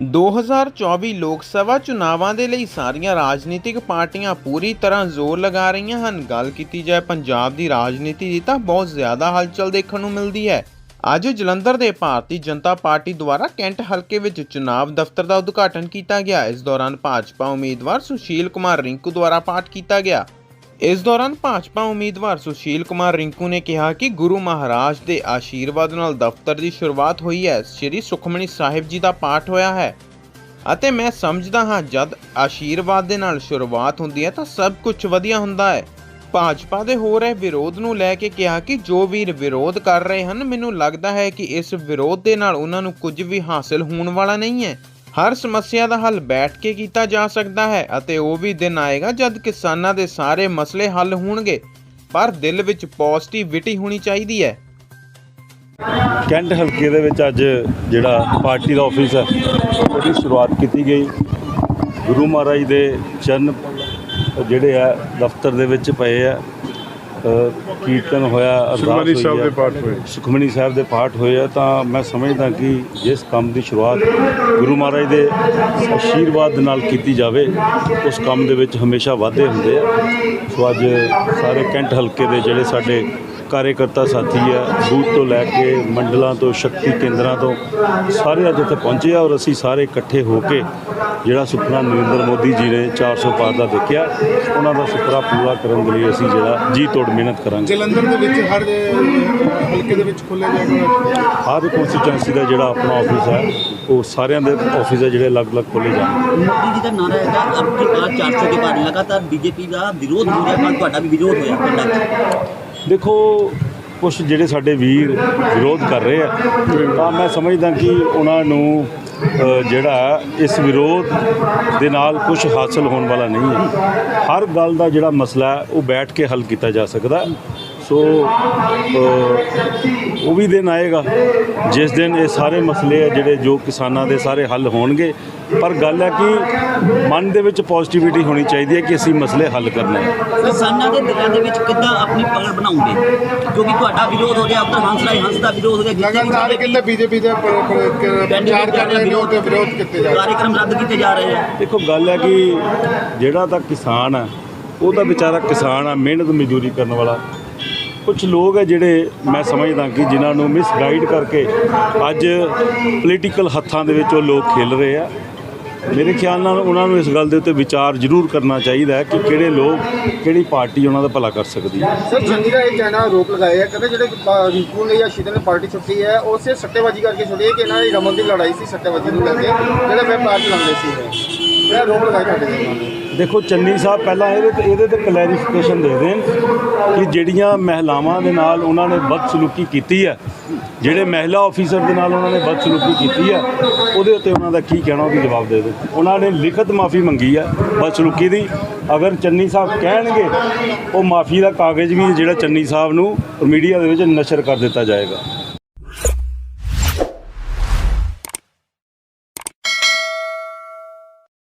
2024 ਲੋਕ ਸਭਾ ਚੁਣਾਵਾਂ ਦੇ ਲਈ ਸਾਰੀਆਂ ਰਾਜਨੀਤਿਕ ਪਾਰਟੀਆਂ ਪੂਰੀ ਤਰ੍ਹਾਂ ਜ਼ੋਰ ਲਗਾ ਰਹੀਆਂ ਹਨ। ਗੱਲ ਕੀਤੀ ਜਾਏ ਪੰਜਾਬ ਦੀ ਰਾਜਨੀਤੀ ਦੀ ਤਾਂ ਬਹੁਤ ਜ਼ਿਆਦਾ ਹਲਚਲ ਦੇਖਣ ਨੂੰ ਮਿਲਦੀ ਹੈ। ਅੱਜ ਜਲੰਧਰ ਦੇ ਭਾਰਤੀ ਜਨਤਾ ਪਾਰਟੀ ਦੁਆਰਾ ਕੈਂਟ ਹਲਕੇ ਵਿੱਚ ਚੁਣਾਵ ਦਫ਼ਤਰ ਦਾ ਉਦਘਾਟਨ ਕੀਤਾ ਗਿਆ। ਇਸ ਦੌਰਾਨ ਭਾਜਪਾ ਉਮੀਦਵਾਰ ਸੁਸ਼ੀਲ ਕੁਮਾਰ ਰਿੰਕੂ ਦੁਆਰਾ ਪਾਠ ਕੀਤਾ ਗਿਆ। ਇਸ ਦੌਰਾਨ ਭਾਜਪਾ ਉਮੀਦਵਾਰ ਸੁਸ਼ੀਲ ਕੁਮਾਰ ਰਿੰਕੂ ਨੇ ਕਿਹਾ ਕਿ ਗੁਰੂ ਮਹਾਰਾਜ ਦੇ ਆਸ਼ੀਰਵਾਦ ਨਾਲ ਦਫ਼ਤਰ ਦੀ ਸ਼ੁਰੂਆਤ ਹੋਈ ਹੈ। ਸ੍ਰੀ ਸੁਖਮਣੀ ਸਾਹਿਬ ਜੀ ਦਾ ਪਾਠ ਹੋਇਆ ਹੈ। ਅਤੇ ਮੈਂ ਸਮਝਦਾ ਹਾਂ, ਜਦ ਆਸ਼ੀਰਵਾਦ ਦੇ ਨਾਲ ਸ਼ੁਰੂਆਤ ਹੁੰਦੀ ਹੈ ਤਾਂ ਸਭ ਕੁਝ ਵਧੀਆ ਹੁੰਦਾ ਹੈ। ਭਾਜਪਾ ਦੇ ਹੋ ਰਹੇ ਵਿਰੋਧ ਨੂੰ ਲੈ ਕੇ ਕਿਹਾ ਕਿ ਜੋ ਵੀਰ ਵਿਰੋਧ ਕਰ ਰਹੇ ਹਨ, ਮੈਨੂੰ ਲੱਗਦਾ ਹੈ ਕਿ ਇਸ ਵਿਰੋਧ ਦੇ ਨਾਲ ਉਹਨਾਂ ਨੂੰ ਕੁਝ ਵੀ ਹਾਸਲ ਹੋਣ ਵਾਲਾ ਨਹੀਂ ਹੈ। ਹਰ ਸਮੱਸਿਆ ਦਾ ਹੱਲ ਬੈਠ ਕੇ ਕੀਤਾ ਜਾ ਸਕਦਾ ਹੈ ਅਤੇ ਉਹ ਵੀ ਦਿਨ ਆਏਗਾ ਜਦ ਕਿਸਾਨਾਂ ਦੇ ਸਾਰੇ ਮਸਲੇ ਹੱਲ ਹੋਣਗੇ, ਪਰ ਦਿਲ ਵਿੱਚ ਪੋਜ਼ਿਟਿਵਿਟੀ ਹੋਣੀ ਚਾਹੀਦੀ ਹੈ। ਕੈਂਟ ਹਲਕੇ ਦੇ ਵਿੱਚ ਅੱਜ ਜਿਹੜਾ ਪਾਰਟੀ ਦਾ ਆਫਿਸ ਹੈ, ਉਹਦੀ ਸ਼ੁਰੂਆਤ ਕੀਤੀ ਗਈ। ਗੁਰੂ ਮਹਾਰਾਜ ਦੇ ਚਰਨ ਜਿਹੜੇ ਆ, ਦਫ਼ਤਰ ਦੇ ਵਿੱਚ ਪਏ ਆ। ਕੀਰਤਨ ਹੋਇਆ ਅਰਦਾਸ ਹੋਈ ਸਾਹਿਬ ਆ। ਦੇ ਪਾਠ ਹੋਏ ਸੁਖਮਨੀ ਸਾਹਿਬ ਦੇ ਪਾਠ ਹੋਏ ਆ ਤਾਂ ਮੈਂ ਸਮਝਦਾ ਕਿ ਜਿਸ ਕੰਮ ਦੀ ਸ਼ੁਰੂਆਤ ਗੁਰੂ ਮਹਾਰਾਜ ਦੇ ਆਸ਼ੀਰਵਾਦ ਦੇ ਨਾਲ ਕੀਤੀ ਜਾਵੇ ਉਸ ਕੰਮ ਦੇ ਵਿੱਚ ਹਮੇਸ਼ਾ ਵਾਧੇ ਹੁੰਦੇ ਆ ਸੋ ਅੱਜ ਸਾਰੇ ਕੈਂਟ ਹਲਕੇ ਦੇ ਜਿਹੜੇ ਸਾਡੇ ਕਾਰਜਕਰਤਾ ਸਾਥੀ ਆ ਬੂਥ ਤੋਂ ਲੈ ਕੇ ਮੰਡਲਾਂ ਤੋਂ ਸ਼ਕਤੀ ਕੇਂਦਰਾਂ ਤੋਂ ਸਾਰੇ ਅੱਜ ਇੱਥੇ ਪਹੁੰਚੇ ਆ ਔਰ ਅਸੀਂ ਸਾਰੇ ਇਕੱਠੇ ਹੋ ਕੇ ਜਿਹੜਾ ਸੁਪਨਾ ਨਰਿੰਦਰ ਮੋਦੀ ਜੀ ਨੇ 400 ਪਾਰ ਦਾ ਦੇਖਿਆ ਉਹਨਾਂ ਦਾ ਸੁਪਨਾ ਪੂਰਾ ਕਰਨ ਦੇ ਲਈ ਅਸੀਂ ਜਿਹੜਾ ਜੀ ਤੋੜ ਮਿਹਨਤ ਕਰਾਂਗੇ ਜਲੰਧਰ ਦੇ ਵਿੱਚ ਹਰ ਹਲਕੇ ਦੇ ਵਿੱਚ ਖੋਲੇ ਜਾਣਗੇ ਹਰ ਕੌਂਸਟੀਚੁਐਂਸੀ ਦਾ ਜਿਹੜਾ ਆਪਣਾ ਆਫਿਸ ਹੈ ਉਹ ਸਾਰਿਆਂ ਦੇ ਆਫਿਸ ਹੈ ਜਿਹੜੇ ਅਲੱਗ-ਅਲੱਗ ਖੋਲੇ ਜਾਣਗੇ ਮੋਦੀ ਜੀ ਦਾ ਨਾਰਾ ਹੈਗਾ ਅਬ ਕੀ ਬਾਤ 400 ਦੇ ਬਾਅਦ ਲਗਾਤਾਰ ਬੀਜੇਪੀ ਦਾ ਵਿਰੋਧ ਹੋ ਰਿਹਾ ਪਰ ਤੁਹਾਡਾ ਵੀ ਵਿਰੋਧ ਹੋਇਆ ਪਿੰਡਾਂ 'ਚ। ਦੇਖੋ ਕੁਝ ਜਿਹੜੇ ਸਾਡੇ ਵੀਰ ਵਿਰੋਧ ਕਰ ਰਹੇ ਆ, ਤਾਂ ਮੈਂ ਸਮਝਦਾ ਕਿ ਉਹਨਾਂ ਨੂੰ ਜਿਹੜਾ ਇਸ ਵਿਰੋਧ ਦੇ ਨਾਲ ਕੁਝ ਹਾਸਲ ਹੋਣ ਵਾਲਾ ਨਹੀਂ ਹੈ। ਹਰ ਗੱਲ ਦਾ ਜਿਹੜਾ ਮਸਲਾ ਉਹ ਬੈਠ ਕੇ ਹੱਲ ਕੀਤਾ ਜਾ ਸਕਦਾ। ਸੋ ਉਹ ਵੀ ਦਿਨ ਆਏਗਾ ਜਿਸ ਦਿਨ ਇਹ ਸਾਰੇ ਮਸਲੇ ਆ ਜਿਹੜੇ ਜੋ ਕਿਸਾਨਾਂ ਦੇ ਸਾਰੇ ਹੱਲ ਹੋਣਗੇ। ਪਰ ਗੱਲ ਹੈ ਕਿ ਮਨ ਦੇ ਵਿੱਚ ਪੋਜ਼ਿਟਿਵਿਟੀ ਹੋਣੀ ਚਾਹੀਦੀ ਹੈ ਕਿ ਅਸੀਂ ਮਸਲੇ ਹੱਲ ਕਰਨੇ ਕਿਸਾਨਾਂ ਦੇ ਦਿਲਾਂ ਦੇ ਵਿੱਚ ਕਿੱਦਾਂ ਆਪਣੀ ਪਕੜ ਬਣਾਉਂਗੇ? ਕਿਉਂਕਿ ਤੁਹਾਡਾ ਵਿਰੋਧ ਹੋ ਰਿਹਾ ਉੱਧਰ ਹੰਸ ਰਾਜ ਹੰਸ ਦਾ ਵਿਰੋਧ ਹੋ ਰਿਹਾ ਲਗਾਤਾਰ ਕਹਿੰਦੇ ਬੀਜੇਪੀ ਦੇ ਪ੍ਰਚਾਰ ਕਰ ਰਹੇ ਨੇ ਉਹਦੇ ਵਿਰੋਧ ਕੀਤੇ ਜਾ ਰਹੇ ਕਾਰਜਕ੍ਰਮ ਰੱਦ ਕੀਤੇ ਜਾ ਰਹੇ ਆ। ਦੇਖੋ ਗੱਲ ਹੈ ਕਿ ਜਿਹੜਾ ਤਾਂ ਕਿਸਾਨ ਹੈ ਉਹ ਤਾਂ ਵਿਚਾਰਾ ਕਿਸਾਨ ਆ ਮਿਹਨਤ ਮਜ਼ਦੂਰੀ ਕਰਨ ਵਾਲਾ। ਕੁਝ ਲੋਕ ਹੈ ਜਿਹੜੇ ਮੈਂ ਸਮਝਦਾ ਕਿ ਜਿਨ੍ਹਾਂ ਨੂੰ ਮਿਸਗਾਈਡ ਕਰਕੇ ਅੱਜ ਪੋਲੀਟੀਕਲ ਹੱਥਾਂ ਦੇ ਵਿੱਚ ਉਹ ਲੋਕ ਖੇਲ ਰਹੇ ਆ। ਮੇਰੇ ਖਿਆਲ ਨਾਲ ਉਹਨਾਂ ਨੂੰ ਇਸ ਗੱਲ ਦੇ ਉੱਤੇ ਵਿਚਾਰ ਜ਼ਰੂਰ ਕਰਨਾ ਚਾਹੀਦਾ ਹੈ ਕਿ ਕਿਹੜੇ ਲੋਕ, ਕਿਹੜੀ ਪਾਰਟੀ ਉਹਨਾਂ ਦਾ ਭਲਾ ਕਰ ਸਕਦੀ ਹੈ। ਸਰ ਚੰਨੀ ਦਾ ਇਹ ਕਹਿਣਾ ਆਰੋਪ ਲਗਾਇਆ ਹੈ। ਕਹਿੰਦੇ ਜਿਹੜੇ ਪ- ਰਿੰਕੂ ਨੇ ਜਾਂ ਸ਼ੀਤਲ ਨੇ ਪਾਰਟੀ ਛੁੱਟੀ ਹੈ, ਉਹ ਸਿਰਫ ਸੱਟੇਬਾਜ਼ੀ ਕਰਕੇ ਛੁੱਟੀ ਹੈ ਕਿ ਇਹਨਾਂ ਦੀ ਰਮਨ ਦੀ ਲੜਾਈ ਸੀ ਸੱਟੇਬਾਜ਼ੀ ਨੂੰ ਲੈ ਕੇ, ਜਿਹੜਾ ਵਪਾਰ ਚਲਾਉਂਦੇ ਸੀ ਇਹ ਆਰੋਪ ਲਗਾਏ ਤੁਹਾਡੇ ਤੇ। ਦੇਖੋ, ਚੰਨੀ ਸਾਹਿਬ, ਪਹਿਲਾਂ ਇਹਦੇ ਤੇ ਇਹਦੇ ਤੇ ਕਲੈਰੀਫਿਕੇਸ਼ਨ ਦੇ ਦੇਣ ਕਿ ਜਿਹੜੀਆਂ ਮਹਿਲਾਵਾਂ ਦੇ ਨਾਲ ਉਹਨਾਂ ਨੇ ਬਦਸਲੂਕੀ ਕੀਤੀ ਹੈ, ਜਿਹੜੇ ਮਹਿਲਾ ਆਫੀਸਰ ਦੇ ਨਾਲ ਉਹਨਾਂ ਨੇ ਬਦਸਲੂਕੀ ਕੀਤੀ ਹੈ, ਉਹਦੇ ਉੱਤੇ ਉਹਨਾਂ ਦਾ ਕੀ ਕਹਿਣਾ, ਉਹਦੀ ਜਵਾਬ ਦੇ ਦੇ ਉਹਨਾਂ ਨੇ ਲਿਖਤ ਮਾਫੀ ਮੰਗੀ ਹੈ ਬਦਸਲੂਕੀ ਦੀ। ਅਗਰ ਚੰਨੀ ਸਾਹਿਬ ਕਹਿਣਗੇ, ਉਹ ਮਾਫੀ ਦਾ ਕਾਗਜ਼ ਵੀ ਜਿਹੜਾ ਚੰਨੀ ਸਾਹਿਬ ਨੂੰ ਮੀਡੀਆ ਦੇ ਵਿੱਚ ਨਸ਼ਰ ਕਰ ਦਿੱਤਾ ਜਾਏਗਾ।